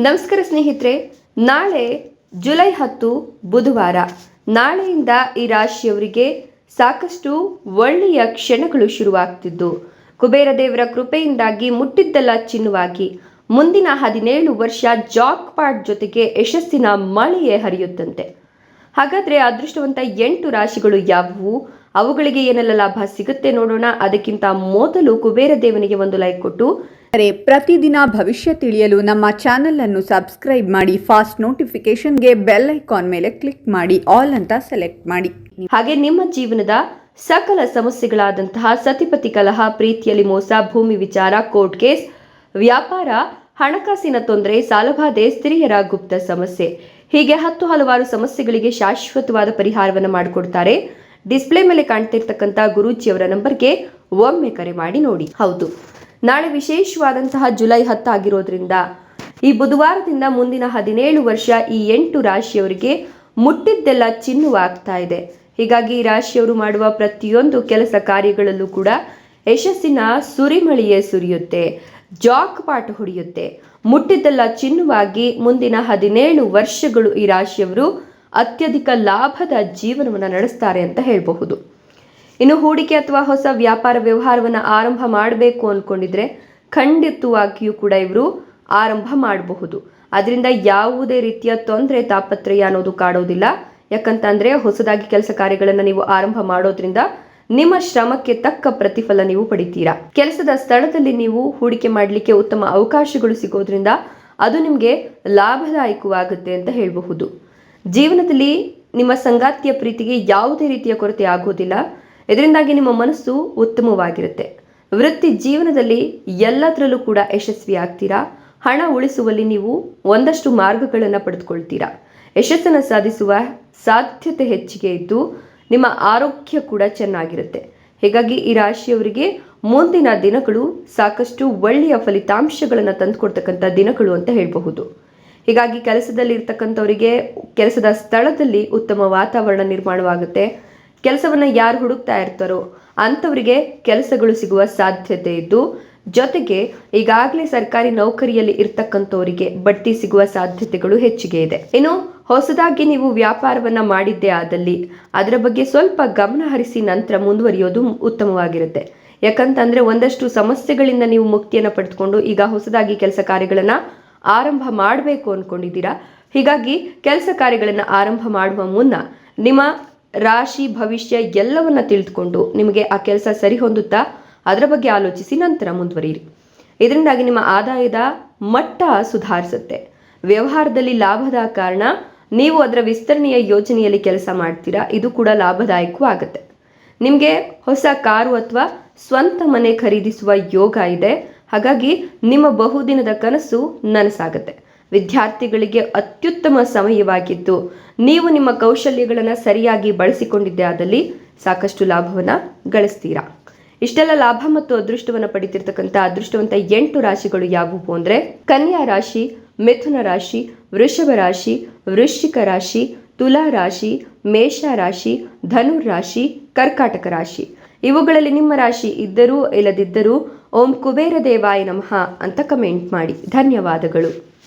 ನಮಸ್ಕಾರ ಸ್ನೇಹಿತರೆ, ನಾಳೆ ಜುಲೈ ಹತ್ತು ಬುಧವಾರ. ನಾಳೆಯಿಂದ ಈ ರಾಶಿಯವರಿಗೆ ಸಾಕಷ್ಟು ಒಳ್ಳೆಯ ಕ್ಷಣಗಳು ಶುರುವಾಗ್ತಿದ್ದು. ಕುಬೇರ ದೇವರ ಕೃಪೆಯಿಂದಾಗಿ ಮುಟ್ಟಿದ್ದಲ್ಲ ಚಿನ್ನವಾಗಿ. ಮುಂದಿನ ಹದಿನೇಳು ವರ್ಷ ಜಾಕ್ ಪಾಟ್ ಜೊತೆಗೆ ಯಶಸ್ಸಿನ ಮಳೆಯೇ ಹರಿಯುತ್ತಂತೆ. ಹಾಗಾದ್ರೆ ಅದೃಷ್ಟವಂತ ಎಂಟು ರಾಶಿಗಳು ಯಾವುವು? ಅವುಗಳಿಗೆ ಏನೆಲ್ಲ ಲಾಭ ಸಿಗುತ್ತೆ ನೋಡೋಣ. ಅದಕ್ಕಿಂತ ಮೊದಲು ಕುಬೇರ ದೇವನಿಗೆ ಒಂದು ಲೈಕ್ ಕೊಟ್ಟು ಪ್ರತಿದಿನ ಭವಿಷ್ಯ ತಿಳಿಯಲು ನಮ್ಮ ಚಾನೆಲ್ ಅನ್ನು ಸಬ್ಸ್ಕ್ರೈಬ್ ಮಾಡಿ, ಫಾಸ್ಟ್ ನೋಟಿಫಿಕೇಶನ್ಗೆ ಬೆಲ್ ಐಕಾನ್ ಮೇಲೆ ಕ್ಲಿಕ್ ಮಾಡಿ, ಆಲ್ ಅಂತ ಸೆಲೆಕ್ಟ್ ಮಾಡಿ. ಹಾಗೆ ನಿಮ್ಮ ಜೀವನದ ಸಕಲ ಸಮಸ್ಯೆಗಳಾದಂತಹ ಸತಿಪತಿ ಕಲಹ, ಪ್ರೀತಿಯಲ್ಲಿ ಮೋಸ, ಭೂಮಿ ವಿಚಾರ, ಕೋರ್ಟ್ ಕೇಸ್, ವ್ಯಾಪಾರ, ಹಣಕಾಸಿನ ತೊಂದರೆ, ಸಾಲಬಾಧೆ, ಸ್ತ್ರೀಯರ ಗುಪ್ತ ಸಮಸ್ಯೆ. ಹೀಗೆ ಹತ್ತು ಹಲವಾರು ಸಮಸ್ಯೆಗಳಿಗೆ ಶಾಶ್ವತವಾದ ಪರಿಹಾರವನ್ನು ಮಾಡಿಕೊಡ್ತಾರೆ. ಡಿಸ್ಪ್ಲೇ ಮೇಲೆ ಕಾಣ್ತಿರ್ತಕ್ಕಂಥ ಗುರೂಜಿಯವರ ನಂಬರ್ಗೆ ಒಮ್ಮೆ ಕರೆ ಮಾಡಿ ನೋಡಿ. ಹೌದು. ನಾಳೆ ವಿಶೇಷವಾದಂತಹ ಜುಲೈ ಹತ್ತಾಗಿರೋದ್ರಿಂದ ಈ ಬುಧವಾರದಿಂದ ಮುಂದಿನ ಹದಿನೇಳು ವರ್ಷ ಈ ಎಂಟು ರಾಶಿಯವರಿಗೆ ಮುಟ್ಟಿದ್ದೆಲ್ಲ ಚಿನ್ನುವಾಗ್ತಾ ಇದೆ. ಹೀಗಾಗಿ ಈ ರಾಶಿಯವರು ಮಾಡುವ ಪ್ರತಿಯೊಂದು ಕೆಲಸ ಕಾರ್ಯಗಳಲ್ಲೂ ಕೂಡ ಯಶಸ್ಸಿನ ಸುರಿಮಳಿಯೇ ಸುರಿಯುತ್ತೆ. ಜಾಕ್ ಪಾಠ ಹೊಡೆಯುತ್ತೆ. ಮುಟ್ಟಿದ್ದೆಲ್ಲ ಚಿನ್ನುವಾಗಿ ಮುಂದಿನ ಹದಿನೇಳು ವರ್ಷಗಳು ಈ ರಾಶಿಯವರು ಅತ್ಯಧಿಕ ಲಾಭದ ಜೀವನವನ್ನು ನಡೆಸ್ತಾರೆ ಅಂತ ಹೇಳಬಹುದು. ಇನ್ನು ಹೂಡಿಕೆ ಅಥವಾ ಹೊಸ ವ್ಯಾಪಾರ ವ್ಯವಹಾರವನ್ನು ಆರಂಭ ಮಾಡಬೇಕು ಅಂದ್ಕೊಂಡಿದ್ರೆ ಖಂಡಿತವಾಗಿಯೂ ಕೂಡ ಇವರು ಆರಂಭ ಮಾಡಬಹುದು. ಅದರಿಂದ ಯಾವುದೇ ರೀತಿಯ ತೊಂದರೆ ತಾಪತ್ರಯ ಅನ್ನೋದು ಕಾಡೋದಿಲ್ಲ. ಯಾಕಂತಂದ್ರೆ ಹೊಸದಾಗಿ ಕೆಲಸ ಕಾರ್ಯಗಳನ್ನು ನೀವು ಆರಂಭ ಮಾಡೋದ್ರಿಂದ ನಿಮ್ಮ ಶ್ರಮಕ್ಕೆ ತಕ್ಕ ಪ್ರತಿಫಲ ನೀವು ಪಡಿತೀರಾ. ಕೆಲಸದ ಸ್ಥಳದಲ್ಲಿ ನೀವು ಹೂಡಿಕೆ ಮಾಡಲಿಕ್ಕೆ ಉತ್ತಮ ಅವಕಾಶಗಳು ಸಿಗೋದ್ರಿಂದ ಅದು ನಿಮಗೆ ಲಾಭದಾಯಕವಾಗುತ್ತೆ ಅಂತ ಹೇಳಬಹುದು. ಜೀವನದಲ್ಲಿ ನಿಮ್ಮ ಸಂಗಾತಿಯ ಪ್ರೀತಿಗೆ ಯಾವುದೇ ರೀತಿಯ ಕೊರತೆ ಆಗೋದಿಲ್ಲ. ಇದರಿಂದಾಗಿ ನಿಮ್ಮ ಮನಸ್ಸು ಉತ್ತಮವಾಗಿರುತ್ತೆ. ವೃತ್ತಿ ಜೀವನದಲ್ಲಿ ಎಲ್ಲದರಲ್ಲೂ ಕೂಡ ಯಶಸ್ವಿ ಆಗ್ತೀರಾ? ಹಣ ಉಳಿಸುವಲ್ಲಿ ನೀವು ಒಂದಷ್ಟು ಮಾರ್ಗಗಳನ್ನು ಪಡೆದುಕೊಳ್ತೀರಾ? ಯಶಸ್ಸನ್ನು ಸಾಧಿಸುವ ಸಾಧ್ಯತೆ ಹೆಚ್ಚಿಗೆ ಇದ್ದು ನಿಮ್ಮ ಆರೋಗ್ಯ ಕೂಡ ಚೆನ್ನಾಗಿರುತ್ತೆ. ಹೀಗಾಗಿ ಈ ರಾಶಿಯವರಿಗೆ ಮುಂದಿನ ದಿನಗಳು ಸಾಕಷ್ಟು ಒಳ್ಳೆಯ ಫಲಿತಾಂಶಗಳನ್ನು ತಂದುಕೊಡ್ತಕ್ಕಂಥ ದಿನಗಳು ಅಂತ ಹೇಳಬಹುದು. ಹೀಗಾಗಿ ಕೆಲಸದಲ್ಲಿ ಇರ್ತಕ್ಕಂಥವರಿಗೆ ಕೆಲಸದ ಸ್ಥಳದಲ್ಲಿ ಉತ್ತಮ ವಾತಾವರಣ ನಿರ್ಮಾಣವಾಗುತ್ತೆ. ಕೆಲಸವನ್ನು ಯಾರು ಹುಡುಕ್ತಾ ಇರ್ತಾರೋ ಅಂಥವರಿಗೆ ಕೆಲಸಗಳು ಸಿಗುವ ಸಾಧ್ಯತೆ ಇದ್ದು, ಜೊತೆಗೆ ಈಗಾಗಲೇ ಸರ್ಕಾರಿ ನೌಕರಿಯಲ್ಲಿ ಇರ್ತಕ್ಕಂಥವರಿಗೆ ಬಡ್ತಿ ಸಿಗುವ ಸಾಧ್ಯತೆಗಳು ಹೆಚ್ಚಿಗೆ ಇದೆ. ಇನ್ನು, ಹೊಸದಾಗಿ ನೀವು ವ್ಯಾಪಾರವನ್ನ ಮಾಡಿದ್ದೇ ಆದಲ್ಲಿ ಅದರ ಬಗ್ಗೆ ಸ್ವಲ್ಪ ಗಮನ ಹರಿಸಿ ನಂತರ ಮುಂದುವರಿಯೋದು ಉತ್ತಮವಾಗಿರುತ್ತೆ. ಯಾಕಂತಂದ್ರೆ ಒಂದಷ್ಟು ಸಮಸ್ಯೆಗಳಿಂದ ನೀವು ಮುಕ್ತಿಯನ್ನು ಪಡೆದುಕೊಂಡು ಈಗ ಹೊಸದಾಗಿ ಕೆಲಸ ಕಾರ್ಯಗಳನ್ನ ಆರಂಭ ಮಾಡಬೇಕು ಅಂದ್ಕೊಂಡಿದ್ದೀರಾ ಹೀಗಾಗಿ, ಕೆಲಸ ಕಾರ್ಯಗಳನ್ನು ಆರಂಭ ಮಾಡುವ ಮುನ್ನ ನಿಮ್ಮ ರಾಶಿ ಭವಿಷ್ಯ ಎಲ್ಲವನ್ನ ತಿಳಿದುಕೊಂಡು ನಿಮಗೆ ಆ ಕೆಲಸ ಸರಿ ಹೊಂದುತ್ತಾ ಅದರ ಬಗ್ಗೆ ಆಲೋಚಿಸಿ ನಂತರ ಮುಂದುವರಿಯಿರಿ. ಇದರಿಂದಾಗಿ ನಿಮ್ಮ ಆದಾಯದ ಮಟ್ಟ ಸುಧಾರಿಸುತ್ತೆ. ವ್ಯವಹಾರದಲ್ಲಿ ಲಾಭದ ಕಾರಣ ನೀವು ಅದರ ವಿಸ್ತರಣೆಯ ಯೋಜನೆಯಲ್ಲಿ ಕೆಲಸ ಮಾಡ್ತೀರಾ, ಇದು ಕೂಡ ಲಾಭದಾಯಕವೂ ಆಗುತ್ತೆ. ನಿಮಗೆ ಹೊಸ ಕಾರು ಅಥವಾ ಸ್ವಂತ ಮನೆ ಖರೀದಿಸುವ ಯೋಗ ಇದೆ. ಹಾಗಾಗಿ ನಿಮ್ಮ ಬಹುದಿನದ ಕನಸು ನನಸಾಗುತ್ತೆ. ವಿದ್ಯಾರ್ಥಿಗಳಿಗೆ ಅತ್ಯುತ್ತಮ ಸಮಯವಾಗಿದ್ದು ನೀವು ನಿಮ್ಮ ಕೌಶಲ್ಯಗಳನ್ನು ಸರಿಯಾಗಿ ಬಳಸಿಕೊಂಡಿದ್ದೆ ಆದಲ್ಲಿ ಸಾಕಷ್ಟು ಲಾಭವನ್ನು ಗಳಿಸ್ತೀರಾ? ಇಷ್ಟೆಲ್ಲ ಲಾಭ ಮತ್ತು ಅದೃಷ್ಟವನ್ನು ಪಡಿತಿರ್ತಕ್ಕಂಥ ಅದೃಷ್ಟವಂತ ಎಂಟು ರಾಶಿಗಳು ಯಾವುವು ಅಂದರೆ ಕನ್ಯಾ ರಾಶಿ, ಮಿಥುನ ರಾಶಿ, ವೃಷಭ ರಾಶಿ, ವೃಶ್ಚಿಕ ರಾಶಿ, ತುಲಾ ರಾಶಿ, ಮೇಷ ರಾಶಿ, ಧನುರ್ ರಾಶಿ, ಕರ್ಕಾಟಕ ರಾಶಿ. ಇವುಗಳಲ್ಲಿ ನಿಮ್ಮ ರಾಶಿ ಇದ್ದರೂ ಇಲ್ಲದಿದ್ದರೂ ಓಂ ಕುಬೇರ ದೇವಾಯ ನಮಃ ಅಂತ ಕಮೆಂಟ್ ಮಾಡಿ. ಧನ್ಯವಾದಗಳು.